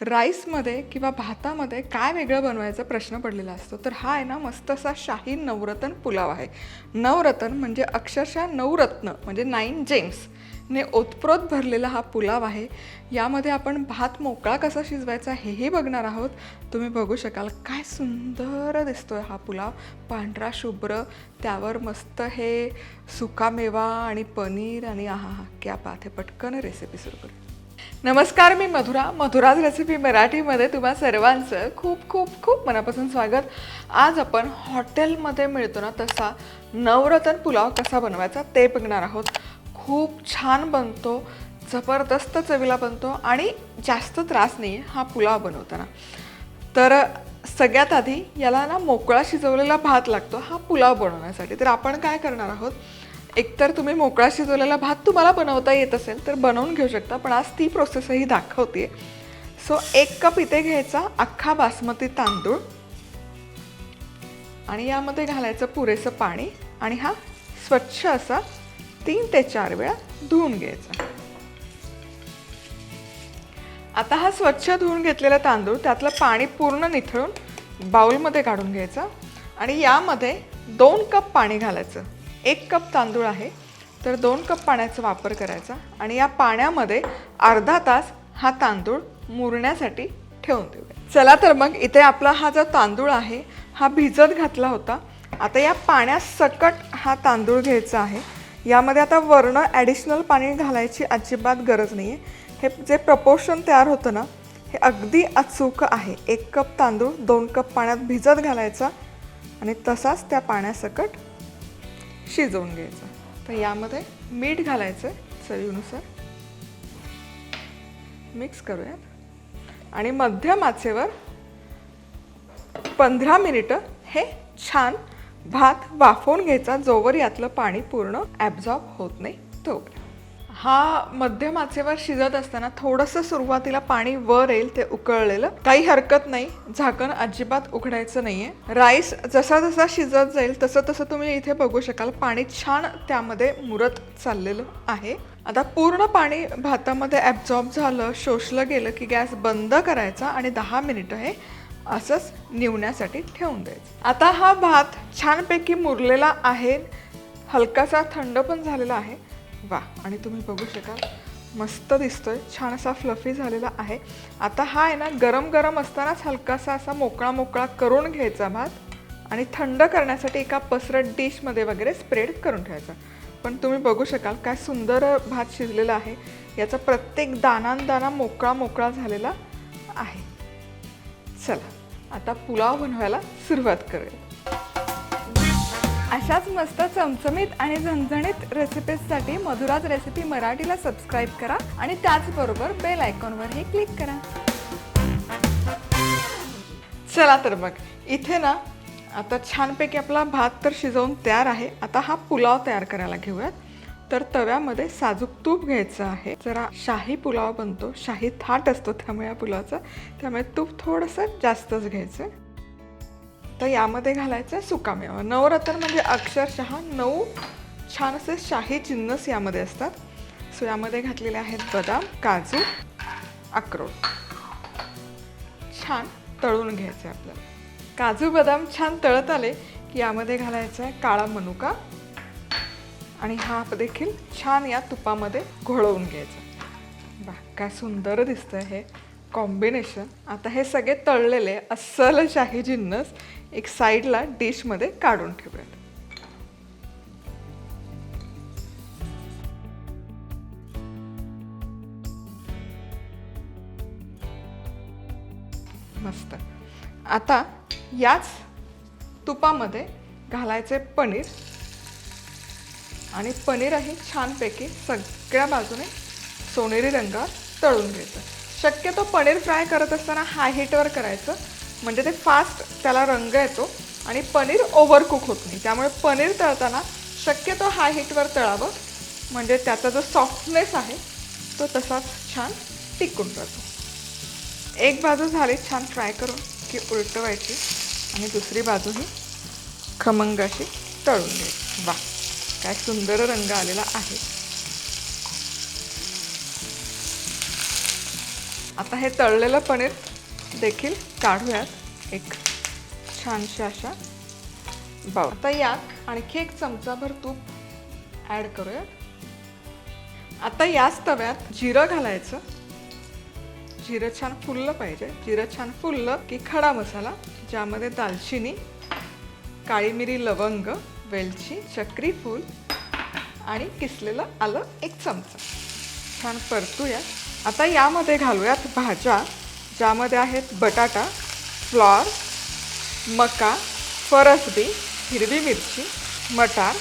राईसमध्ये किंवा भातामध्ये काय वेगळं बनवायचा प्रश्न पडलेला असतो? तर हा आहे ना मस्त असा शाही नवरत्न पुलाव आहे. नवरत्न म्हणजे अक्षरशः नवरत्न म्हणजे नाईन जेम्स ने ओतप्रोत भरलेला हा पुलाव आहे. यामध्ये आपण भात मोकळा कसा शिजवायचा हेही बघणार आहोत. तुम्ही बघू शकाल काय सुंदर दिसतोय हा पुलाव. पांढरा शुभ्र त्यावर मस्त हे सुकामेवा आणि पनीर आणि आहा हा क्या बात हे पटकन रेसिपी सुरू करू. नमस्कार मी मधुरा. मधुराज रेसिपी मराठीमध्ये तुम्हा सर्वांचं खूप खूप खूप मनापासून स्वागत. आज आपण हॉटेलमध्ये मिळतो ना तसा नवरत्न पुलाव कसा बनवायचा ते बघणार आहोत. खूप छान बनतो जबरदस्त चवीला बनतो आणि जास्त त्रास नाही आहे हा पुलाव बनवताना. तर सगळ्यात आधी याला ना मोकळा शिजवलेला भात लागतो हा पुलाव बनवण्यासाठी. तर आपण काय करणार आहोत एकतर तुम्ही मोकळा शिजवलेला भात तुम्हाला बनवता येत असेल तर बनवून घेऊ शकता पण आज ती प्रोसेसही दाखवते सो एक कप इथे घ्यायचा अख्खा बासमती तांदूळ आणि यामध्ये घालायचं पुरेसं पाणी आणि हा स्वच्छ असा तीन ते चार वेळा धुवून घ्यायचा. आता हा स्वच्छ धुवून घेतलेला तांदूळ त्यातलं पाणी पूर्ण निथळून बाउलमध्ये काढून घ्यायचा आणि यामध्ये दोन कप पाणी घालायचं. एक कप तांदूळ आहे तर दोन कप पाण्याचा वापर करायचा आणि या पाण्यामध्ये अर्धा तास हा तांदूळ मुरण्यासाठी ठेवून देऊया. चला तर मग इथे आपला हा जो तांदूळ आहे हा भिजत घातला होता. आता या पाण्यात सकट हा तांदूळ घ्यायचा आहे. यामध्ये आता वर्ण ॲडिशनल पाणी घालायची अजिबात गरज नाही आहे हे जे प्रपोर्शन तयार होतं ना हे अगदी अचूक आहे. एक कप तांदूळ दोन कप पाण्यात भिजत घालायचा आणि तसाच त्या पाण्यासकट शिजवून घ्यायचं. तर यामध्ये मीठ घालायचं चवीनुसार. मिक्स करूयात. आणि मध्यम आचेवर पंधरा मिनिटं हे छान भात वाफवून घ्यायचा जोवर यातलं पाणी पूर्ण ॲब्झॉर्ब होत नाही तोवर हा मध्यम आचेवर शिजत असताना थोडंसं सुरुवातीला पाणी वर येईल ते उकळलेलं. काही हरकत नाही. झाकण अजिबात उघडायचं नाहीये. राईस जसा जसा शिजत जाईल तसं तसं तुम्ही इथे बघू शकाल. पाणी छान त्यामध्ये मुरत चाललेलं आहे. आता पूर्ण पाणी भातामध्ये ॲब्झॉर्ब झालं शोषलं गेलं की गॅस बंद करायचा आणि दहा मिनिटं हे असंच निवण्यासाठी ठेवून द्यायचं. आता हा भात छानपैकी मुरलेला आहे. हलकासा थंड पण झालेला आहे. वा आणि तुम्ही बघू शकाल मस्त दिसतोय छान असा फ्लफी झालेला आहे. आता हा आहे ना गरम गरम असतानाच हलकासा असा मोकळा मोकळा करून घ्यायचा भात आणि थंड करण्यासाठी एका पसरट डिशमध्ये वगैरे स्प्रेड करून ठेवायचा. पण तुम्ही बघू शकाल काय सुंदर भात शिजलेला आहे. याचा प्रत्येक दानान दाना मोकळा मोकळा झालेला आहे. चला आता पुलाव बनवायला सुरुवात करूया. अशाच मस्त चमचमीत आणि झणझणीत रेसिपीजसाठी मधुराज रेसिपी मराठीला सबस्क्राईब करा आणि त्याचबरोबर बेल आयकॉनवरही क्लिक करा. चला तर मग इथे ना आता छानपैकी आपला भात तर शिजवून तयार आहे. आता हा पुलाव तयार करायला घेऊयात. तर तव्यामध्ये साजूक तूप घ्यायचं आहे. जरा शाही पुलाव बनतो. शाही थाट असतो त्यामुळे या पुलावाचा. त्यामुळे तूप थोडंसं जास्तच घ्यायचं. तर यामध्ये घालायचं आहे सुकामेवा. नवरत्न म्हणजे अक्षरशः नऊ छान असे शाही जिन्नस यामध्ये असतात. सो यामध्ये घातलेले आहेत बदाम काजू अक्रोड. छान तळून घ्यायचे आपल्याला. काजू बदाम छान तळत आले की यामध्ये घालायचा आहे काळा मनुका. आणि हा देखील छान या तुपामध्ये घोळवून घ्यायचा बा काय सुंदर दिसतं हे कॉम्बिनेशन. आता हे सगळे तळलेले अस्सल शाही जिन्नस एक साईडला डिशमध्ये काढून ठेवूयात. मस्त. आता याच तुपामध्ये घालायचे पनीर आणि पनीरही छानपैकी सगळ्या बाजूने सोनेरी रंगावर तळून घ्यायचं. शक्यतो पनीर फ्राय करत असताना हाय हीटवर करायचं. म्हणजे ते फास्ट त्याला रंग येतो आणि पनीर ओव्हरकुक होत. नाही त्यामुळे पनीर तळताना शक्यतो हाय हीटवर तळावं. म्हणजे त्याचा जो सॉफ्टनेस आहे तो तसाच छान टिकून राहतो. एक बाजू झाली छान फ्राय करून की उलटवायची आणि दुसरी बाजूही खमंग अशी तळून घ्यायची. वा काय सुंदर रंग आलेला आहे. आता हे तळलेलं पनीर देखील काढूयात एक छानशा अशा. बाव आता यात आणखी एक चमचाभर तूप ॲड करूयात. आता याच तव्यात जिरं घालायचं. जिरं छान फुललं पाहिजे. जिरं छान फुललं की खडा मसाला ज्यामध्ये दालचिनी काळी मिरी लवंग वेलची चक्री फूल आणि किसलेलं आलं एक चमचा. छान परतूया आता यामध्ये घालूयात भाज्या. ज्यामध्ये आहेत बटाटा फ्लॉर मका फरसबी हिरवी मिरची मटार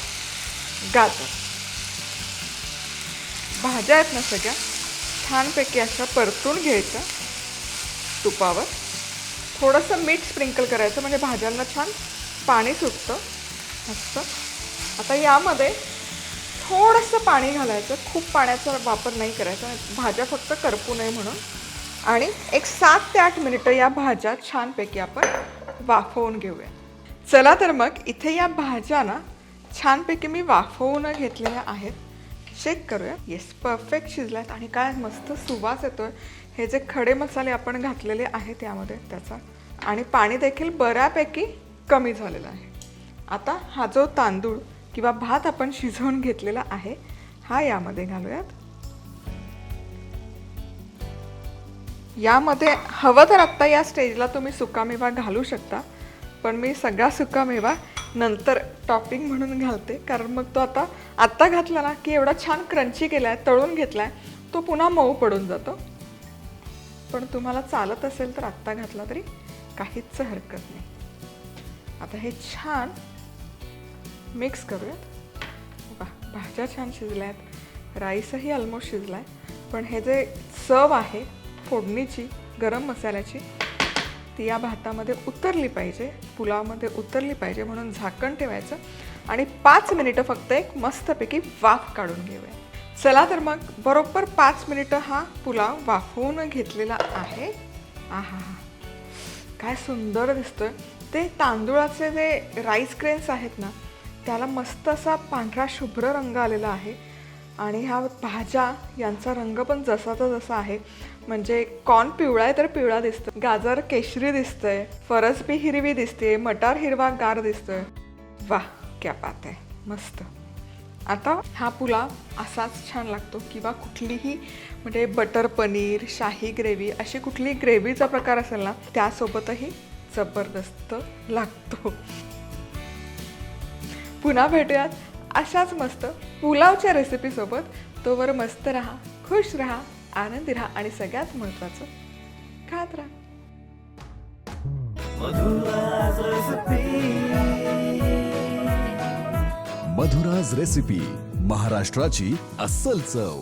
गाजर. भाज्या आहेत ना सगळ्या छानपैकी अशा परतून घ्यायच्या तुपावर. थोडंसं मीठ स्प्रिंकल करायचं म्हणजे भाज्यांना छान पाणी सुटतं. मस्त. आता यामध्ये थोडंसं पाणी घालायचं खूप पाण्याचा वापर नाही करायचा. भाज्या फक्त करपू नये म्हणून. आणि एक सात ते आठ मिनिटं या भाज्या छानपैकी आपण वाफवून घेऊया. चला तर मग इथे या भाज्या ना छानपैकी मी वाफवून घेतलेल्या आहेत. चेक करूया. येस परफेक्ट शिजल्यात आणि काय मस्त सुवास येतोय. हे जे खडे मसाले आपण घातलेले आहेत यामध्ये त्याचा. आणि पाणी देखील बऱ्यापैकी कमी झालेलं आहे. आता हा जो तांदूळ किंवा भात आपण शिजवून घेतलेला आहे हा यामध्ये घालूयात. यामध्ये हवं तर आत्ता या स्टेजला तुम्ही सुकामेवा घालू शकता पण मी सगळा सुकामेवा नंतर टॉपिंग म्हणून घालते कारण मग तो आता आत्ता घातला ना की एवढा छान क्रंची केला आहे तळून घेतला आहे तो पुन्हा मऊ पडून जातो. पण तुम्हाला चालत असेल तर आत्ता घातला तरी काहीच हरकत नाही. आता हे छान मिक्स करूयात. वा भाज्या छान शिजल्या आहेत राईसही ऑलमोस्ट शिजला आहे पण हे जे चव आहे फोडणीची गरम मसाल्याची ती या भातामध्ये उतरली पाहिजे पुलावमध्ये उतरली पाहिजे म्हणून झाकण ठेवायचं आणि पाच मिनिटं फक्त एक मस्तपैकी वाफ काढून घेऊया. चला तर मग बरोबर पाच मिनिटं हा पुलाव वाफवून घेतलेला आहे. आहा हा काय सुंदर दिसतोय. ते तांदूळाचे जे राईस ग्रेन्स आहेत ना त्याला मस्त असा पांढरा शुभ्र रंग आलेला आहे. आणि ह्या भाज्या यांचा रंग पण जसाचा जसा आहे. म्हणजे कॉर्न पिवळा आहे तर पिवळा दिसतो गाजर केशरी दिसतंय. फरसबी हिरवी दिसते मटार हिरवा गार दिसतोय. वाह क्या बात आहे. मस्त. आता हा पुलाव असाच छान लागतो किंवा कुठलीही म्हणजे बटर पनीर शाही ग्रेव्ही अशी कुठली ग्रेव्हीचा प्रकार असेल ना त्यासोबतही जबरदस्त लागतो. पुन्हा भेटूयात. अशाच मस्त पुलावच्या रेसिपीसोबत तोवर मस्त राहा खुश राहा आनंदी राहा आणि सगळ्यात महत्त्वाचं खात राहा. मधुराज रेसिपी महाराष्ट्राची अस्सल चव.